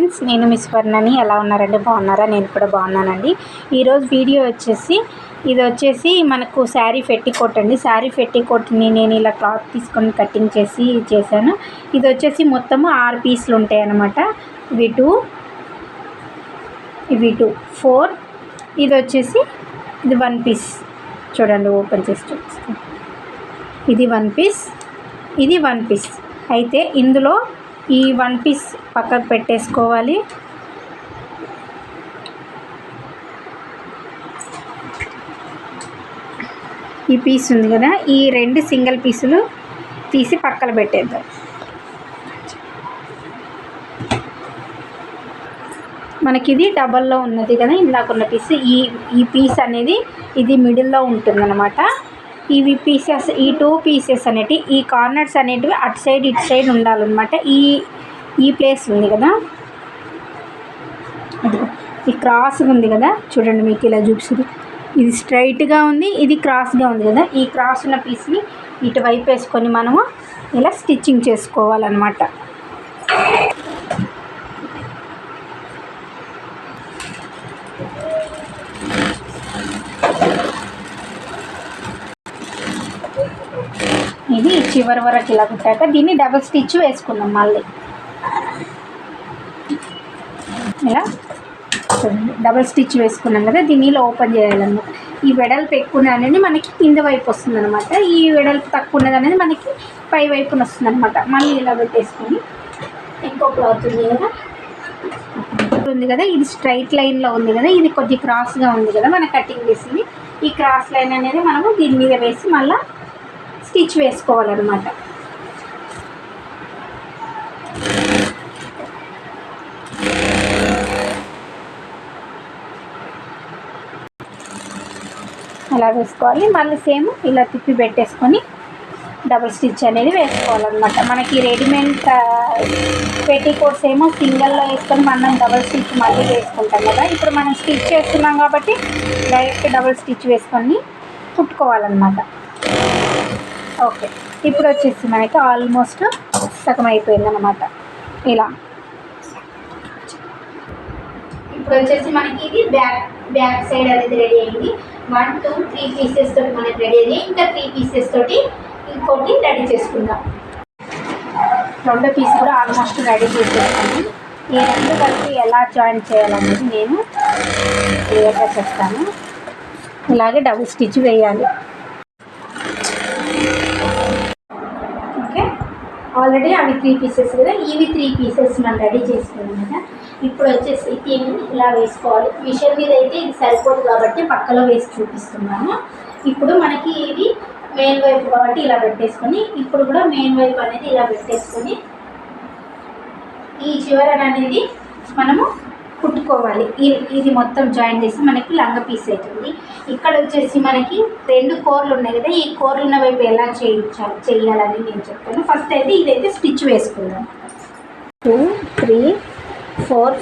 Friends నేను miss వర్ణని ఎలా ఉన్నారండి? బాగున్నారా? నేను కూడా బాగున్నానండి. ఈరోజు వీడియో వచ్చేసి ఇది వచ్చేసి మనకు శారీ ఫెట్టికోట్ అండి. శారీ ఫెట్టికోట్ని నేను ఇలా క్లాత్ తీసుకొని కటింగ్ చేసి చేశాను. ఇది వచ్చేసి మొత్తము ఆరు పీసులు ఉంటాయి అన్నమాట. ఇవి టూ ఇవి టూ ఫోర్. ఇది వచ్చేసి ఇది వన్ పీస్. చూడండి ఓపెన్ చేసి చూపిస్తాను. ఇది వన్ పీస్ ఇది వన్ పీస్. అయితే ఇందులో ఈ వన్ పీస్ పక్కకు పెట్టేసుకోవాలి. ఈ పీస్ ఉంది కదా ఈ రెండు సింగిల్ పీసులు తీసి పక్కన పెట్టేద్దాం. మనకి ఇది డబల్లో ఉన్నది కదా ఇందాక ఉన్న పీస్. ఈ ఈ పీస్ అనేది ఇది మిడిల్లో ఉంటుందన్నమాట. ఇవి పీసెస్ ఈ టూ పీసెస్ అనేటివి ఈ కార్నర్స్ అనేటివి అటు సైడ్ ఇటు సైడ్ ఉండాలన్నమాట. ఈ ఈ ప్లేస్ ఉంది కదా? అదిగో ఈ క్రాస్గా ఉంది కదా? చూడండి మీకు ఇలా చూపిస్తుంది. ఇది స్ట్రైట్గా ఉంది ఇది క్రాస్గా ఉంది కదా? ఈ క్రాస్ ఉన్న పీస్ని ఇటువైపు వేసుకొని మనము ఇలా స్టిచ్చింగ్ చేసుకోవాలన్నమాట. ఇది చివరి వరకు ఇలా కుట్టాక దీన్ని డబుల్ స్టిచ్ వేసుకుందాం మళ్ళీ. ఇలా డబుల్ స్టిచ్ వేసుకున్నాం కదా దీన్ని ఇలా ఓపెన్ చేయాలన్నమాట. ఈ వెడల్పు ఎక్కువ అనేది మనకి కింద వైపు వస్తుంది అనమాట ఈ వెడల్పు తక్కువ ఉన్నది అనేది మనకి పై వైపున వస్తుంది అనమాట మళ్ళీ ఇలా పెట్టేసుకొని ఇంకో క్లాత్ ఉంది కదా. ఉంది కదా ఇది స్ట్రైట్ లైన్లో ఉంది కదా ఇది కొద్ది క్రాస్గా ఉంది కదా మన కటింగ్ వేసింది ఈ క్రాస్ లైన్ అనేది మనము దీని మీద వేసి మళ్ళీ స్టిచ్ వేసుకోవాలన్నమాట. అలా వేసుకోవాలి. మళ్ళీ సేమ్ ఇలా తిప్పి పెట్టేసుకొని డబుల్ స్టిచ్ అనేది వేసుకోవాలన్నమాట. మనకి రెడీమేడ్ కోట్స్ ఏమో సింగిల్లో వేసుకొని మనం డబుల్ స్టిచ్ మళ్ళీ వేసుకుంటాం కదా. ఇప్పుడు మనం స్టిచ్ చేస్తున్నాం కాబట్టి డైరెక్ట్ డబుల్ స్టిచ్ వేసుకొని కుట్టుకోవాలన్నమాట. ఓకే. ఇప్పుడు వచ్చేసి మనకి ఆల్మోస్ట్ సగం అయిపోయిందన్నమాట ఇలా. ఇప్పుడు వచ్చేసి మనకి ఇది బ్యాక్ బ్యాక్ సైడ్ అనేది రెడీ అయింది. వన్ టూ త్రీ పీసెస్ తోటి మనకి రెడీ అయింది. ఇంకా త్రీ పీసెస్ తోటి ఇంకోటి రెడీ చేసుకుందాం. రెండో పీస్ కూడా ఆల్మోస్ట్ రెడీ చేసేస్తాను ఈ రెండు కలిపి ఎలా జాయిన్ చేయాలనేది నేను క్లియర్గా చెప్తాను. ఇలాగే డబుల్ స్టిచ్ వేయాలి. ఆల్రెడీ అవి త్రీ పీసెస్ కదా ఇవి త్రీ పీసెస్ మనం రెడీ చేసుకున్నాం కదా. ఇప్పుడు వచ్చేసి దీన్ని ఇలా వేసుకోవాలి. మిషన్ మీద అయితే ఇది సరిపోదు కాబట్టి పక్కలో వేసి చూపిస్తున్నాము ఇప్పుడు మనకి ఇది మెయిన్ వైపు కాబట్టి ఇలా పెట్టేసుకొని ఇప్పుడు కూడా మెయిన్ వైపు అనేది ఇలా పెట్టేసుకొని ఈ చివరన అనేది మనము కుట్టుకోవాలి. ఇది మొత్తం జాయిన్ చేసి మనకి లంగ పీస్ అవుతుంది ఇక్కడ వచ్చేసి మనకి రెండు కోర్లు ఉన్నాయి కదా ఈ కోర్లు ఉన్న వైపు ఎలా చేయించాలి చేయాలని నేను చెప్తాను. ఫస్ట్ అయితే ఇదైతే స్టిచ్ వేసుకుందాం. Two three four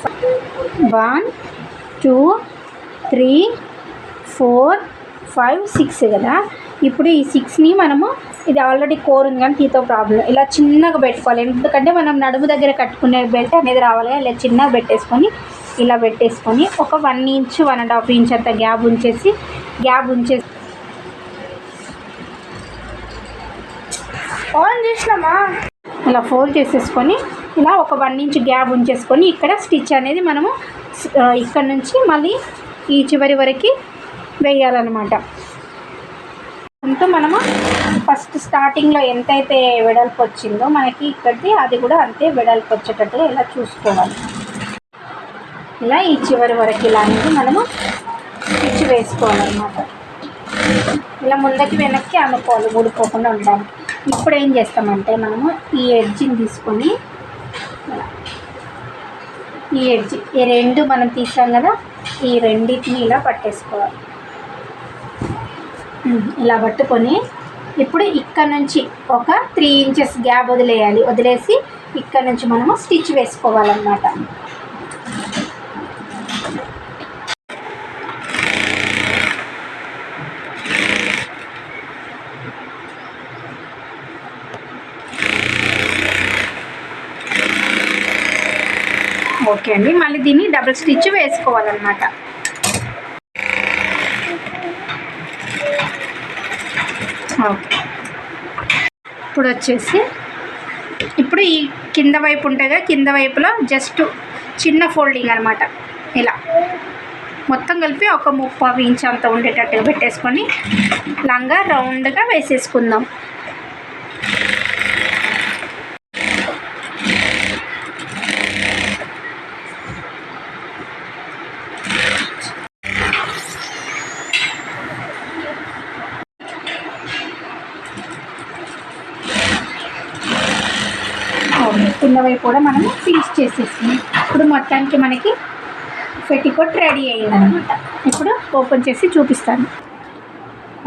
one two three four five six కదా. ఇప్పుడు ఈ సిక్స్ని మనము ఇది ఆల్రెడీ కోర్ ఉంది కానీ తీతో ప్రాబ్లం ఇలా చిన్నగా పెట్టుకోవాలి. ఎందుకంటే మనం నడుము దగ్గర కట్టుకునే బెల్ట్ అనేది రావాలి ఇలా చిన్నగా పెట్టేసుకొని ఇలా పెట్టేసుకొని ఒక one inch one and half inch అంత గ్యాప్ ఉంచేసి గ్యాప్ ఉంచేసి. ఆన్ చేసినామా? ఇలా ఫోల్డ్ చేసేసుకొని ఇలా ఒక వన్ ఇంచ్ గ్యాప్ ఉంచేసుకొని ఇక్కడ స్టిచ్ అనేది మనము ఇక్కడ నుంచి మళ్ళీ ఈ చివరి వరకు వేయాలన్నమాట. అంటూ మనము ఫస్ట్ స్టార్టింగ్లో ఎంతైతే వెడల్పు వచ్చిందో మనకి ఇక్కడిది అది కూడా అంతే వెడల్పు వచ్చేటట్టుగా ఇలా చూసుకోవాలి. ఇలా ఈ చివరి వరకు ఇలా అనేది మనము స్టిచ్ వేసుకోవాలన్నమాట. ఇలా ముందకి వెనక్కి అనుకోవాలి ఊడిపోకుండా ఉండాలి. ఇప్పుడు ఏం చేస్తామంటే మనము ఈ ఎడ్జిని తీసుకొని ఈ ఎడ్జ్ ఈ రెండు మనం తీసాం కదా ఈ రెండింటిని ఇలా పట్టేసుకోవాలి. ఇలా పట్టుకొని ఇప్పుడు ఇక్కడ నుంచి ఒక త్రీ ఇంచెస్ గ్యాప్ వదిలేయాలి. వదిలేసి ఇక్కడ నుంచి మనము స్టిచ్ వేసుకోవాలన్నమాట. ఓకే అండి. మళ్ళీ దీన్ని డబుల్ స్టిచ్ వేసుకోవాలన్నమాట. ఓకే. ఇప్పుడు వచ్చేసి ఇప్పుడు ఈ కింద వైపు ఉంటుంది కింద వైపులో జస్ట్ చిన్న ఫోల్డింగ్ అనమాట ఇలా. మొత్తం కలిపి ఒక ముప్పై ఇంచ్ అంత ఉండేటట్టుగా పెట్టేసుకొని లంగా రౌండ్గా వేసేసుకుందాం. అవును. కూడా మనం ఫినిష్ చేసేసింది ఇప్పుడు మొత్తానికి మనకి పెట్టికోట్ రెడీ అయ్యిందనమాట ఇప్పుడు ఓపెన్ చేసి చూపిస్తాను.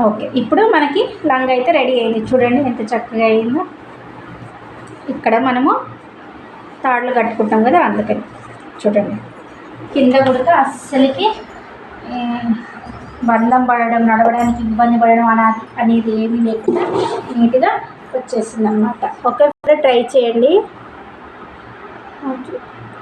ఓకే ఇప్పుడు మనకి లంగ్ అయితే రెడీ అయింది. చూడండి ఎంత చక్కగా అయిందో. ఇక్కడ మనము తాళ్ళు కట్టుకుంటాం కదా అందుకని. చూడండి. కింద కూడా అస్సలకి బంధం పడడం నడవడానికి ఇబ్బంది పడడం అలా అనేది ఏమీ లేకుండా నీట్గా వచ్చేసింది అనమాట ఒకసారి ట్రై చేయండి.